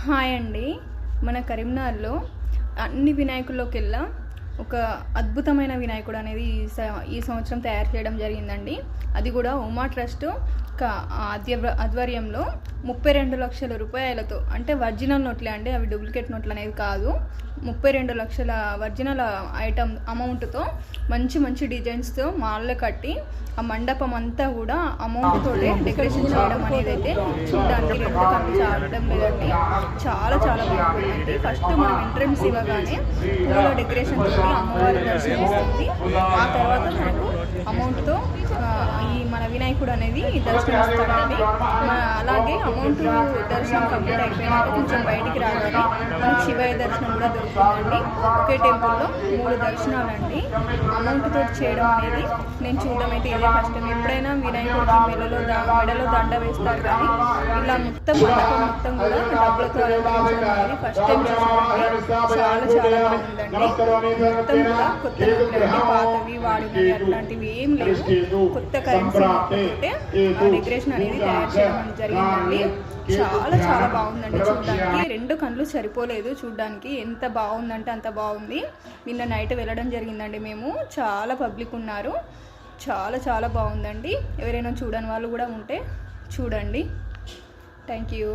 Hi అండి. మన కరీంనగర్లో అన్ని వినాయకుల్లోకెల్లా ఒక అద్భుతమైన వినాయకుడు అనేది ఈ స- ఈ సంవత్సరం తయారు చేయడం జరిగిందండి. అది కూడా ఉమా ట్రస్ట్ ఆద్య ఆధ్వర్యంలో ముప్పై రెండు లక్షల రూపాయలతో అంటే ఒరిజినల్ నోట్లే అండి అవి డూప్లికేట్ నోట్లు అనేది కాదు. ముప్పై రెండు లక్షల ఒరిజినల్ ఐటమ్ అమౌంట్తో మంచి మంచి డిజైన్స్తో మాల్లో కట్టి ఆ మండపం అంతా కూడా అమౌంట్ డెకరేషన్ చేయడం అనేది అయితే చూడడానికి రెండు కళ్ళు లేదండి. చాలా చాలా బాగుంటుంది ఫస్ట్ మనం ఎంట్రన్స్ ఇవ్వగానే పూల డెకరేషన్ తోటి అమ్మవారి దర్శనం ఇస్తుంది ఆ తర్వాత మనకు అమౌంట్తో వినాయకుడు అనేది దర్శనం ఇస్తాడండి అలాగే అమౌంట్ దర్శనం కంప్లీట్ అయిపోయినాక కొంచెం బయటికి రాగానే మనకి శివయ్య దర్శనం కూడా దొరుకుతుందండి ఒకే టెంపుల్లో మూడు దర్శనాలు అండి అమౌంట్ చేయడం అనేది నేను చూడడం అయితే ఇదే కష్టం. ఎప్పుడైనా వినాయకుడికి మెడలో మెడలో దండ వేస్తారు కానీ ఇలా మొత్తం మండపం మొత్తం కూడా డబ్బులతో అలంకరించడం అనేది ఫస్ట్ టైం చూసానండి చాలా చాలా బాగుందండి మొత్తం కూడా కొత్త పాతవి అట్లాంటివి ఏం లేవు. కొత్త కరెన్సీ ఆ డెకరేషన్ అనేది తయారు చేయడం జరిగిందండి. చాలా చాలా బాగుందండి చూడడానికి. రెండు కళ్ళు సరిపోలేదు చూడడానికి. ఎంత బాగుందంటే అంత బాగుంది. నిన్న నైట్ వెళ్ళడం జరిగిందండి మేము. చాలా పబ్లిక్ ఉన్నారు. చాలా చాలా బాగుందండి. ఎవరైనా చూడని వాళ్ళు కూడా ఉంటే చూడండి. Thank you.